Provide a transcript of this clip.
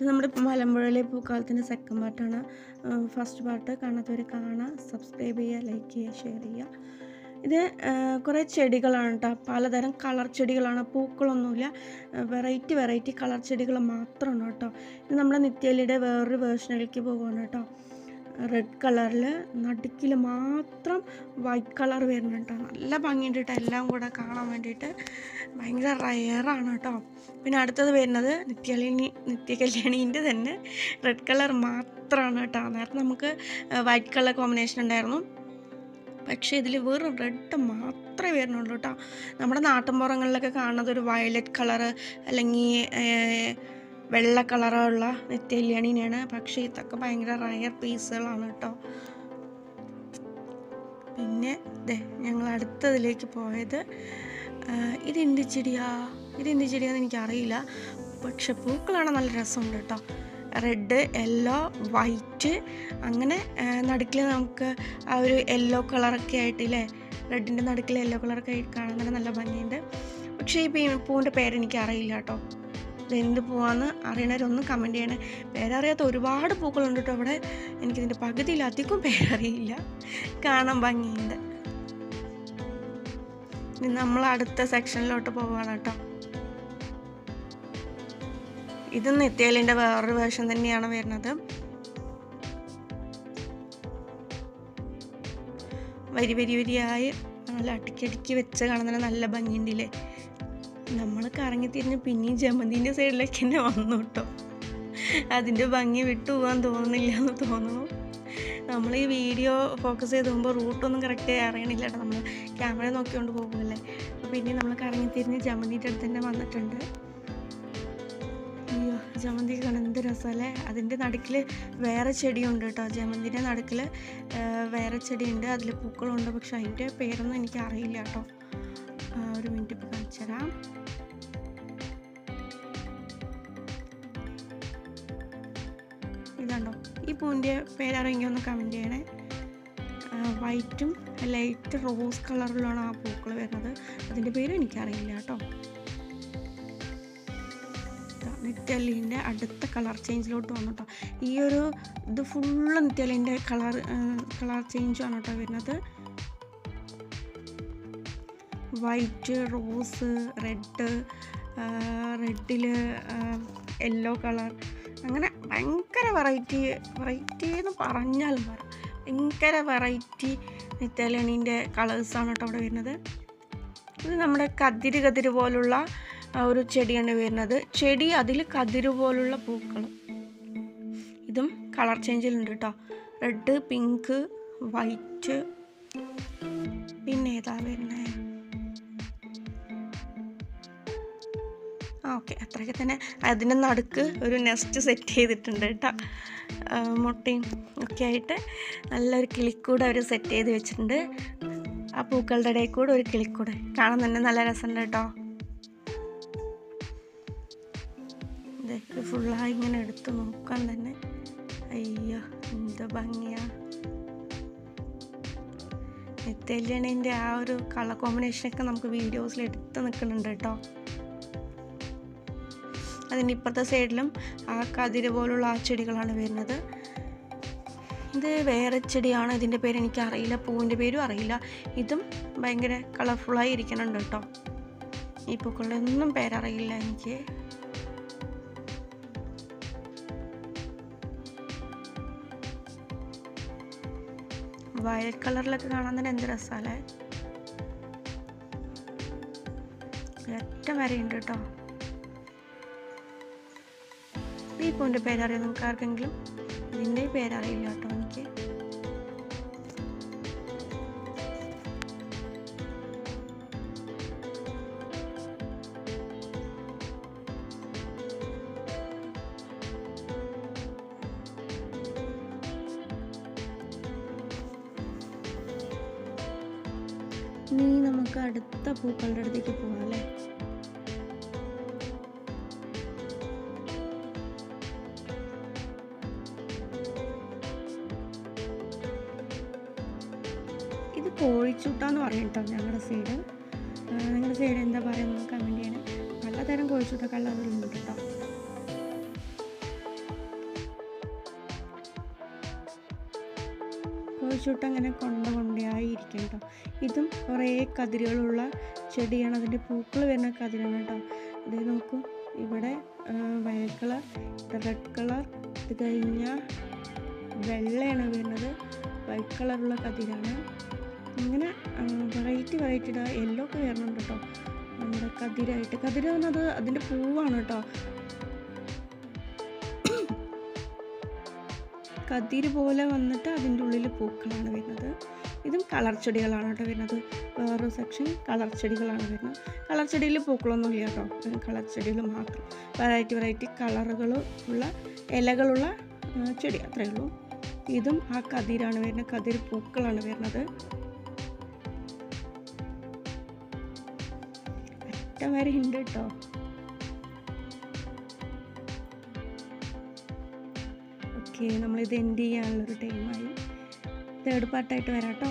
ഇത് നമ്മുടെ മലമ്പുഴയിലെ പൂക്കാലത്തിന്റെ സെക്കൻഡ് പാർട്ടാണ് ഫസ്റ്റ് പാർട്ട് കാണാത്തവർ കാണുക സബ്സ്ക്രൈബ് ചെയ്യുക ലൈക്ക് ചെയ്യുക ഷെയർ ചെയ്യുക. ഇത് കുറേ ചെടികളാണ് കേട്ടോ പലതരം കളർ ചെടികളാണ്. പൂക്കളൊന്നുമില്ല. വെറൈറ്റി വെറൈറ്റി കളർ ചെടികൾ മാത്രമാണ് കേട്ടോ ഇത് നമ്മുടെ നിത്യലിയുടെ വേറൊരു വേർഷനിലേക്ക് പോകുകയാണ് കേട്ടോ റെഡ് കളറിൽ നടുക്കിൽ മാത്രം വൈറ്റ് കളർ വരുന്നുണ്ട് നല്ല ഭംഗിയുണ്ട് എല്ലാം കൂടെ കാണാൻ വേണ്ടിയിട്ട്. ഭയങ്കര റയറാണ് കേട്ടോ. പിന്നെ അടുത്തത് വരുന്നത് നിത്യകല്യാണി നിത്യകല്യാണീന്റെ തന്നെ റെഡ് കളർ മാത്രമാണ് കേട്ടോ. നേരത്തെ നമുക്ക് വൈറ്റ് കളർ കോമ്പിനേഷൻ ഉണ്ടായിരുന്നു. പക്ഷേ ഇതിൽ വെറും റെഡ് മാത്രമേ വരുന്നുള്ളൂ കേട്ടോ. നമ്മുടെ നാട്ടിൻപുറങ്ങളിലൊക്കെ കാണുന്നത് ഒരു വയലറ്റ് കളറ് അല്ലെങ്കിൽ വെള്ള കളറുള്ള നിത്യകല്യാണിനെയാണ് പക്ഷേ ഇതൊക്കെ ഭയങ്കര റയർ പീസുകളാണ് കേട്ടോ. പിന്നെ ദേ ഞങ്ങൾ അടുത്തതിലേക്ക് പോയത് ഇതെന്ത് ചെടിയാ. ഇതെന്ത് ചെടിയാന്ന് എനിക്കറിയില്ല. പക്ഷെ പൂക്കളാണ് നല്ല രസമുണ്ട് കേട്ടോ. റെഡ് യെല്ലോ വൈറ്റ് അങ്ങനെ നടുക്കിൽ നമുക്ക് ആ ഒരു യെല്ലോ കളറൊക്കെ ആയിട്ടില്ലേ? റെഡിന്റെ നടുക്കിൽ യെല്ലോ കളറൊക്കെ ആയിട്ട് കാണാൻ നല്ല ഭംഗിയുണ്ട്. പക്ഷേ ഈ പൂവിന്റെ പേരെനിക്കറിയില്ല കേട്ടോ. എന്ത് പൂവാന്ന് അറിയണവരൊന്നും കമന്റ് ചെയ്യണേ പേരറിയാത്ത ഒരുപാട് പൂക്കളുണ്ട് കേട്ടോ ഇവിടെ എനിക്കിതിന്റെ പകുതിയിലധികം പേരറിയില്ല. കാണാൻ ഭംഗിയുണ്ട്. ഇനി നമ്മൾ അടുത്ത സെക്ഷനിലോട്ട് പോവാണ് കേട്ടോ ഇത് നെത്തിയലിന്റെ വേറൊരു വേർഷൻ തന്നെയാണ് വരുന്നത്. വരി വരി വരിയായി നല്ല അടുക്കി അടുക്കി വെച്ച് കാണുന്ന നല്ല ഭംഗിയുണ്ടില്ലേ? നമ്മൾ കറങ്ങി തിരിഞ്ഞ് പിന്നെയും ജമന്തിന്റെ സൈഡിലേക്ക് തന്നെ വന്നു കേട്ടോ അതിന്റെ ഭംഗി വിട്ടു പോകാൻ തോന്നുന്നില്ല എന്ന് തോന്നുന്നു. നമ്മൾ ഈ വീഡിയോ ഫോക്കസ് ചെയ്ത് പോകുമ്പോൾ റൂട്ടൊന്നും കറക്റ്റ് അറിയണില്ല കേട്ടോ നമ്മൾ ക്യാമറ നോക്കിക്കൊണ്ട് പോകുമല്ലേ അപ്പോൾ പിന്നെ നമ്മൾ കറങ്ങി തിരിഞ്ഞ് ജമന്തിന്റെ അടുത്ത് തന്നെ വന്നിട്ടുണ്ട്. അയ്യോ ജമന്തി എന്ത് രസമല്ലേ? അതിന്റെ നടുക്കിൽ വേറെ ചെടിയുണ്ട് കേട്ടോ ജമന്തിന്റെ നടുക്കിൽ വേറെ ചെടിയുണ്ട്. അതിൽ പൂക്കളുണ്ട്. പക്ഷെ അതിന്റെ പേരൊന്നും എനിക്ക് അറിയില്ല കേട്ടോ ഒരു മിനിറ്റ് ഇപ്പോൾ കാണിച്ചു തരാം. ഇതുണ്ടോ ഈ പൂവിന്റെ പേരറിയെങ്കിൽ ഒന്ന് കമന്റ് ചെയ്യണേ. വൈറ്റും ലൈറ്റ് റോസ് കളറിലാണ് ആ പൂക്കൾ വരുന്നത്. അതിന്റെ പേര് എനിക്കറിയില്ല കേട്ടോ. നിത്യലിന്റെ അടുത്ത കളർ ചേഞ്ചിലോട്ട് വന്നു കേട്ടോ. ഈ ഒരു ഇത് ഫുള്ള് നിത്യലിന്റെ കളർ കളർ ചേഞ്ചാണ് കേട്ടോ വരുന്നത്. വൈറ്റ് റോസ് റെഡ് റെഡിൽ യെല്ലോ കളർ അങ്ങനെ ഭയങ്കര വെറൈറ്റി വെറൈറ്റി എന്ന് പറഞ്ഞാലും പറ ഭയങ്കര വെറൈറ്റി നിത്യലണീന്റെ കളേഴ്സാണ് കേട്ടോ അവിടെ വരുന്നത്. ഇത് നമ്മുടെ കതിര് കതിര് പോലുള്ള ഒരു ചെടിയാണ് വരുന്നത്. ചെടി അതിൽ കതിര് പോലുള്ള പൂക്കൾ. ഇതും കളർ ചേഞ്ചിലുണ്ട് കേട്ടോ. റെഡ് പിങ്ക് വൈറ്റ് പിന്നെ ഏതാ വരുന്നത്? ഓക്കെ. അത്രയൊക്കെ തന്നെ അതിന്റെ നടുക്ക് ഒരു നെസ്റ്റ് സെറ്റ് ചെയ്തിട്ടുണ്ട് കേട്ടോ. മുട്ടയും ഒക്കെ ആയിട്ട് നല്ലൊരു കിളിക്കൂട് അവർ സെറ്റ് ചെയ്ത് വെച്ചിട്ടുണ്ട്. ആ പൂക്കളുടെ ഇടയിൽ കൂടെ ഒരു കിളിക്കൂട്. കാണാൻ തന്നെ നല്ല രസമുണ്ട് കേട്ടോ. ഇതൊക്കെ ഫുള്ളായി ഇങ്ങനെ എടുത്ത് നോക്കാൻ തന്നെ. അയ്യോ എന്തോ ഭംഗിയാ. നെത്തല്യണേന്റെ ആ ഒരു കളർ കോമ്പിനേഷനൊക്കെ നമുക്ക് വീഡിയോസിൽ എടുത്ത് നിൽക്കുന്നുണ്ട് കേട്ടോ. അതിന്റെ ഇപ്പുറത്തെ സൈഡിലും ആ കതിര് പോലുള്ള ആ ചെടികളാണ് വരുന്നത്. ഇത് വേറെ ചെടിയാണ്. ഇതിന്റെ പേര് എനിക്ക് അറിയില്ല പൂവിന്റെ പേരും അറിയില്ല. ഇതും ഭയങ്കര കളർഫുള്ളായി ഇരിക്കുന്നുണ്ട് കേട്ടോ. ഈ പൂക്കളുടെ ഒന്നും പേരറിയില്ല എനിക്ക്. വയലറ്റ് കളറിലൊക്കെ കാണാൻ തന്നെ എന്ത് രസമല്ലേ? ഒറ്റ മരയുണ്ട് കേട്ടോ. ഈ പൂവിന്റെ പേരറിയാം നമുക്ക് ആർക്കെങ്കിലും ഇതിന്റെ പേരറിയില്ല കേട്ടോ എനിക്ക്. ഇനി നമുക്ക് അടുത്ത പൂക്കളുടെ അടുത്തേക്ക് പോകാം അല്ലേ? കോഴിച്ചൂട്ടാന്ന് പറയും കേട്ടോ ഞങ്ങളുടെ സൈഡ്. നിങ്ങളുടെ സൈഡ് എന്താ പറയുന്നത് കമന്റ് ചെയ്യണം പലതരം കോഴിച്ചൂട്ട ഉണ്ട് കേട്ടോ. കോഴിച്ചൂട്ട് അങ്ങനെ കൊണ്ട കൊണ്ടയായിരിക്കും കേട്ടോ. ഇതും കുറേ കതിരുകളുള്ള ചെടിയാണ്. അതിന്റെ പൂക്കൾ വരുന്ന കതിരാണ് കേട്ടോ. ഇത് നമുക്ക് ഇവിടെ വയൽ കളർ റെഡ് കളർ ഇത് കഴിഞ്ഞാൽ വെള്ളയാണ് വരുന്നത്. വൈറ്റ് കളറുള്ള കതിരാണ്. ഇങ്ങനെ വെറൈറ്റി വെറൈറ്റി യെല്ലോ ഒക്കെ വരണുണ്ട് കേട്ടോ നമ്മുടെ കതിരായിട്ട്. കതിര പറഞ്ഞത് അതിന്റെ പൂവാണ് കേട്ടോ കതിര് പോലെ വന്നിട്ട് അതിന്റെ ഉള്ളിൽ പൂക്കളാണ് വരുന്നത്. ഇതും കളർ ചെടികളാണ് കേട്ടോ വരുന്നത്. വേറൊരു സെക്ഷൻ കളർ ചെടികളാണ് വരുന്നത്. കളർ ചെടിയിൽ പൂക്കളൊന്നും ഇല്ല കേട്ടോ കളർ ചെടികൾ മാത്രം. വെറൈറ്റി വെറൈറ്റി കളറുകൾ ഉള്ള ഇലകളുള്ള ചെടി. അത്രയേ ഉള്ളൂ. ഇതും ആ കതിരാണ് വരുന്നത്. കതിര് പൂക്കളാണ് വരുന്നത്. അറ്റം വരെ ഉണ്ട് കേട്ടോ? ഓക്കെ നമ്മളിത് എൻഡ് ചെയ്യാനുള്ളൊരു ടൈമായി തേർഡ് പാർട്ടായിട്ട് വരാം കേട്ടോ